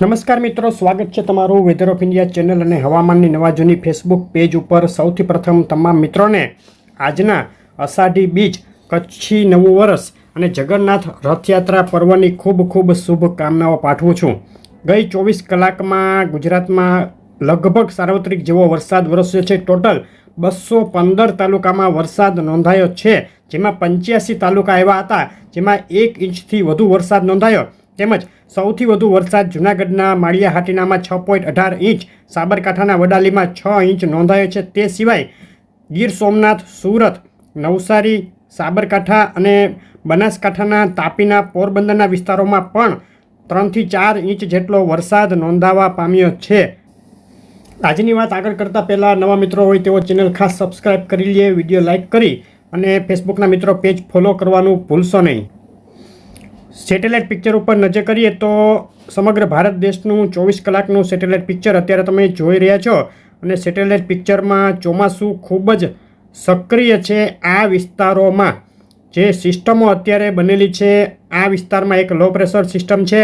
નમસ્કાર મિત્રો, સ્વાગત છે તમારું વેધર ઓફ ઇન્ડિયા ચેનલ અને હવામાનની નવા જૂની ફેસબુક પેજ ઉપર. સૌથી પ્રથમ તમામ મિત્રોને આજના અષાઢી બીજ, કચ્છી નવું વર્ષ અને જગન્નાથ રથયાત્રા પર્વની ખૂબ ખૂબ શુભકામનાઓ પાઠવું છું. ગઈ ચોવીસ કલાકમાં ગુજરાતમાં લગભગ સાર્વત્રિક જેવો વરસાદ વરસ્યો છે. ટોટલ બસો પંદર તાલુકામાં વરસાદ નોંધાયો છે. જેમાં પંચ્યાસી તાલુકા એવા હતા, જેમાં એક ઇંચથી વધુ વરસાદ નોંધાયો. તેમજ સૌથી વધુ વરસાદ જૂનાગઢના માળિયા હાટીનામાં છ પોઈન્ટ અઢાર ઇંચ, સાબરકાંઠાના વડાલીમાં છ ઇંચ નોંધાયો છે. તે સિવાય ગીર સોમનાથ, સુરત, નવસારી, સાબરકાંઠા અને બનાસકાંઠાના તાપીના પોરબંદરના વિસ્તારોમાં પણ ત્રણથી ચાર ઇંચ જેટલો વરસાદ નોંધાવા પામ્યો છે. આજની વાત આગળ કરતાં પહેલાં નવા મિત્રો હોય તેઓ ચેનલ ખાસ સબસ્ક્રાઇબ કરી લે, વીડિયો લાઇક કરી અને ફેસબુકના મિત્રો પેજ ફોલો કરવાનું ભૂલશો નહીં. સેટેલાઇટ પિક્ચર ઉપર નજર કરીએ તો સમગ્ર ભારત દેશનું ચોવીસ કલાકનું સેટેલાઇટ પિક્ચર અત્યારે તમે જોઈ રહ્યા છો. અને સેટેલાઇટ પિક્ચરમાં ચોમાસું ખૂબ જ સક્રિય છે આ વિસ્તારોમાં. જે સિસ્ટમો અત્યારે બનેલી છે, આ વિસ્તારમાં એક લો પ્રેશર સિસ્ટમ છે.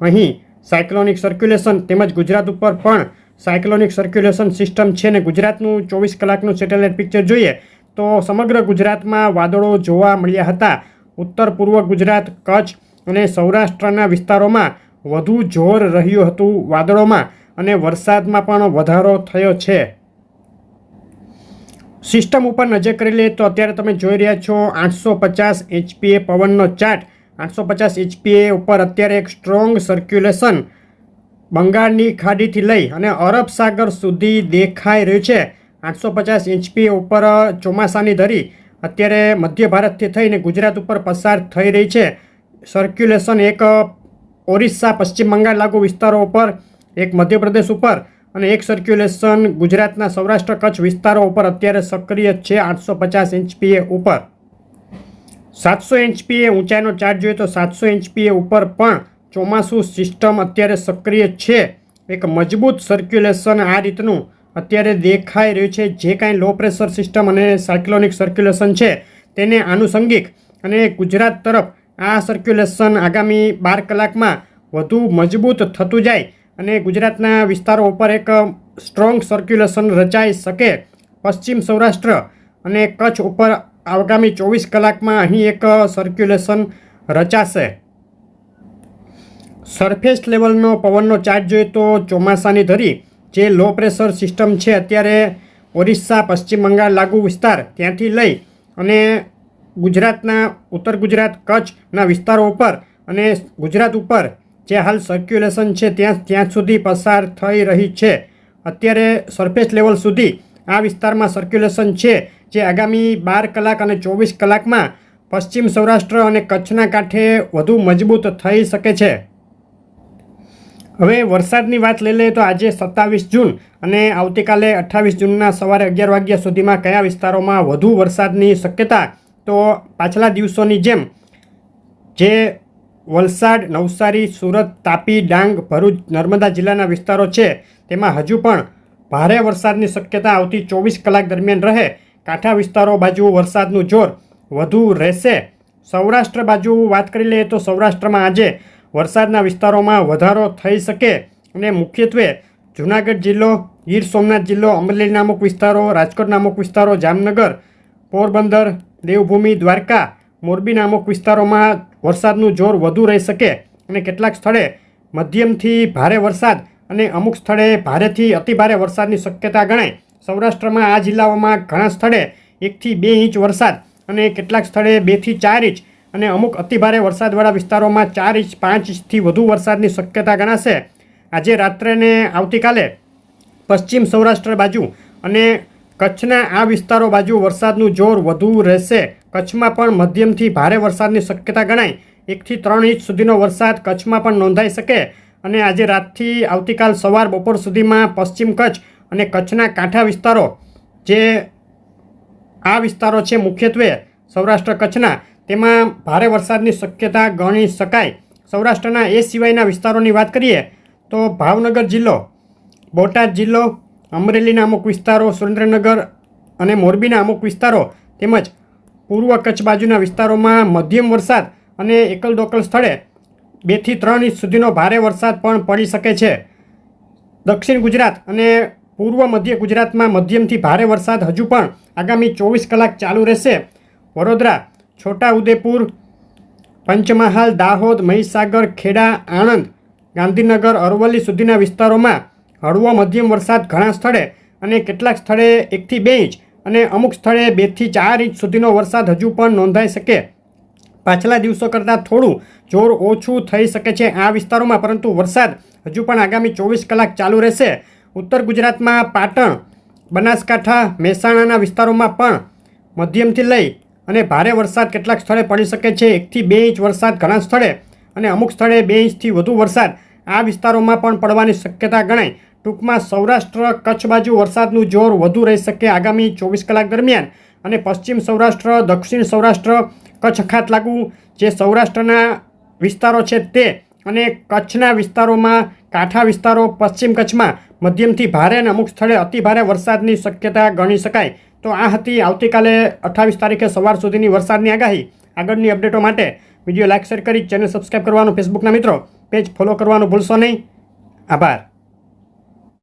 અહીં સાયક્લોનિક સર્ક્યુલેશન તેમજ ગુજરાત ઉપર પણ સાયક્લોનિક સર્ક્યુલેશન સિસ્ટમ છે ને ગુજરાતનું ચોવીસ કલાકનું સેટેલાઇટ પિક્ચર જોઈએ તો સમગ્ર ગુજરાતમાં વાદળો જોવા મળ્યા હતા. ઉત્તર પૂર્વ ગુજરાત, કચ્છ અને સૌરાષ્ટ્રના વિસ્તારોમાં વધુ જોર રહ્યું હતું વાદળોમાં અને વરસાદમાં પણ વધારો થયો છે. સિસ્ટમ ઉપર નજર કરી લઈએ તો અત્યારે તમે જોઈ રહ્યા છો આઠસો પચાસ એચપીએ પવનનો ચાર્ટ. આઠસો પચાસ એચપીએ ઉપર અત્યારે એક સ્ટ્રોંગ સર્ક્યુલેશન બંગાળની ખાડીથી લઈ અને અરબ સાગર સુધી દેખાઈ રહ્યું છે. આઠસો પચાસ એચપીએ ઉપર ચોમાસાની ધરી અત્યારે મધ્ય ભારતથી થઈને ગુજરાત ઉપર પસાર થઈ રહી છે. સર્ક્યુલેશન એક, ઓરિસ્સા, પશ્ચિમ બંગાળ લાગુ વિસ્તારો ઉપર, એક મધ્યપ્રદેશ ઉપર અને એક સર્ક્યુલેશન ગુજરાતના સૌરાષ્ટ્ર કચ્છ વિસ્તારો ઉપર અત્યારે સક્રિય છે આઠસો પચાસ એચપીએ ઉપર. સાતસો એચપીએ ઊંચાઈનો ચાર્જ જોઈએ તો સાતસો એચપીએ ઉપર પણ ચોમાસું સિસ્ટમ અત્યારે સક્રિય છે. એક મજબૂત સર્ક્યુલેશન આ રીતનું અત્યારે દેખાઈ રહ્યું છે જે કાંઈ લો પ્રેશર સિસ્ટમ અને સાયક્લોનિક સર્ક્યુલેશન છે તેને આનુષંગિક અને ગુજરાત તરફ આ સર્ક્યુલેશન આગામી બાર કલાકમાં વધુ મજબૂત થતું જાય અને ગુજરાતના વિસ્તારો ઉપર એક સ્ટ્રોંગ સર્ક્યુલેશન રચાઈ શકે. પશ્ચિમ સૌરાષ્ટ્ર અને કચ્છ ઉપર આગામી ચોવીસ કલાકમાં અહીં એક સર્ક્યુલેશન રચાશે. સરફેસ લેવલનો પવનનો ચાર્જ જોઈએ તો ચોમાસાની ધરી જે લો પ્રેશર સિસ્ટમ છે, અત્યારે ઓરિસ્સા, પશ્ચિમ બંગાળ લાગુ વિસ્તાર ત્યાંથી લઈ અને ગુજરાતના, ઉત્તર ગુજરાત કચ્છના વિસ્તારો ઉપર અને ગુજરાત ઉપર જે હાલ સર્ક્યુલેશન છે, ત્યાં ત્યાં સુધી પસાર થઈ રહી છે. અત્યારે સરફેસ લેવલ સુધી આ વિસ્તારમાં સર્ક્યુલેશન છે, જે આગામી બાર કલાક અને ચોવીસ કલાકમાં પશ્ચિમ સૌરાષ્ટ્ર અને કચ્છના કાંઠે વધુ મજબૂત થઈ શકે છે. હવે વરસાદની વાત લઈ લઈએ તો આજે સત્તાવીસ જૂન અને આવતીકાલે અઠ્ઠાવીસ જૂનના સવારે અગિયાર વાગ્યા સુધીમાં કયા વિસ્તારોમાં વધુ વરસાદની શક્યતા? તો પાછલા દિવસોની જેમ જે વલસાડ, નવસારી, સુરત, તાપી, ડાંગ, ભરૂચ, નર્મદા જિલ્લાના વિસ્તારો છે, તેમાં હજુ પણ ભારે વરસાદની શક્યતા આવતી ચોવીસ કલાક દરમિયાન રહે. કાંઠા વિસ્તારો બાજુ વરસાદનું જોર વધુ રહેશે. સૌરાષ્ટ્ર બાજુ વાત કરી લઈએ તો સૌરાષ્ટ્રમાં આજે વરસાદના વિસ્તારોમાં વધારો થઈ શકે અને મુખ્યત્વે જૂનાગઢ જિલ્લો, ગીર સોમનાથ જિલ્લો, અમરેલી નામક વિસ્તારો, રાજકોટ નામક વિસ્તારો, જામનગર, પોરબંદર, દેવભૂમિ, દ્વારકા, મોરબી નામક વિસ્તારોમાં વરસાદનું જોર વધુ રહી શકે અને કેટલાક સ્થળે મધ્યમથી ભારે વરસાદ અને અમુક સ્થળે ભારેથી અતિભારે વરસાદની શક્યતા ગણાય. સૌરાષ્ટ્રમાં આ જિલ્લાઓમાં ઘણા સ્થળે એકથી બે ઇંચ વરસાદ અને કેટલાક સ્થળે બેથી ચાર ઇંચ અને અમુક અતિભારે વરસાદવાળા વિસ્તારોમાં ચાર ઇંચ, પાંચ ઇંચથી વધુ વરસાદની શક્યતા ગણાશે. આજે રાત્રે ને આવતીકાલે પશ્ચિમ સૌરાષ્ટ્ર બાજુ અને કચ્છના આ વિસ્તારો બાજુ વરસાદનું જોર વધુ રહેશે. કચ્છમાં પણ મધ્યમથી ભારે વરસાદની શક્યતા ગણાય. એકથી ત્રણ ઇંચ સુધીનો વરસાદ કચ્છમાં પણ નોંધાઈ શકે અને આજે રાતથી આવતીકાલ સવાર બપોર સુધીમાં પશ્ચિમ કચ્છ અને કચ્છના કાંઠા વિસ્તારો જે આ વિસ્તારો છે મુખ્યત્વે સૌરાષ્ટ્ર કચ્છના તેમાં ભારે વરસાદની શક્યતા ગણી શકાય. સૌરાષ્ટ્રના એ સિવાયના વિસ્તારોની વાત કરીએ તો ભાવનગર જિલ્લો, બોટાદ જિલ્લો, અમરેલીના અમુક વિસ્તારો, સુરેન્દ્રનગર અને મોરબીના અમુક વિસ્તારો તેમજ પૂર્વ કચ્છ બાજુના વિસ્તારોમાં મધ્યમ વરસાદ અને એકલ દોકલ સ્થળે બેથી ત્રણ ઇંચ સુધીનો ભારે વરસાદ પણ પડી શકે છે. દક્ષિણ ગુજરાત અને પૂર્વ મધ્ય ગુજરાતમાં મધ્યમથી ભારે વરસાદ હજુ પણ આગામી ચોવીસ કલાક ચાલુ રહેશે. વડોદરા છોટાઉદેપુર, પંચમહાલ, દાહોદ, મહીસાગર, ખેડા, આણંદ, ગાંધીનગર, અરવલ્લી સુધીના વિસ્તારોમાં હળવો મધ્યમ વરસાદ ઘણા સ્થળે અને કેટલાક સ્થળે એકથી બે ઇંચ અને અમુક સ્થળે બેથી ચાર ઇંચ સુધીનો વરસાદ હજુ પણ નોંધાઈ શકે. પાછલા દિવસો કરતાં થોડું જોર ઓછું થઈ શકે છે આ વિસ્તારોમાં, પરંતુ વરસાદ હજુ પણ આગામી ચોવીસ કલાક ચાલુ રહેશે. ઉત્તર ગુજરાતમાં પાટણ, બનાસકાંઠા, મહેસાણાના વિસ્તારોમાં પણ મધ્યમથી લઈ અને ભારે વરસાદ કેટલાક સ્થળે પડી શકે છે. એકથી બે ઇંચ વરસાદ ઘણા સ્થળે અને અમુક સ્થળે બે ઇંચથી વધુ વરસાદ આ વિસ્તારોમાં પણ પડવાની શક્યતા ગણાય. ટૂંકમાં સૌરાષ્ટ્ર કચ્છ બાજુ વરસાદનું જોર વધુ રહી શકે આગામી ચોવીસ કલાક દરમિયાન અને પશ્ચિમ સૌરાષ્ટ્ર, દક્ષિણ સૌરાષ્ટ્ર, કચ્છ ખાત લાગુ. જે સૌરાષ્ટ્રના વિસ્તારો છે તે અને કચ્છના વિસ્તારોમાં કાંઠા વિસ્તારો પશ્ચિમ કચ્છમાં મધ્યમથી ભારે અને અમુક સ્થળે અતિ ભારે વરસાદની શક્યતા ગણી શકાય. તો આ હતી આવતીકાલે અઠ્ઠાવીસ તારીખે સવાર સુધીની વરસાદની આગાહી. આગળની અપડેટો માટે વીડિયો લાઇક, શેર કરી, ચેનલ સબસ્ક્રાઈબ કરવાનું, ફેસબુકના મિત્રો, પેજ ફોલો કરવાનું ભૂલશો નહીં. આભાર.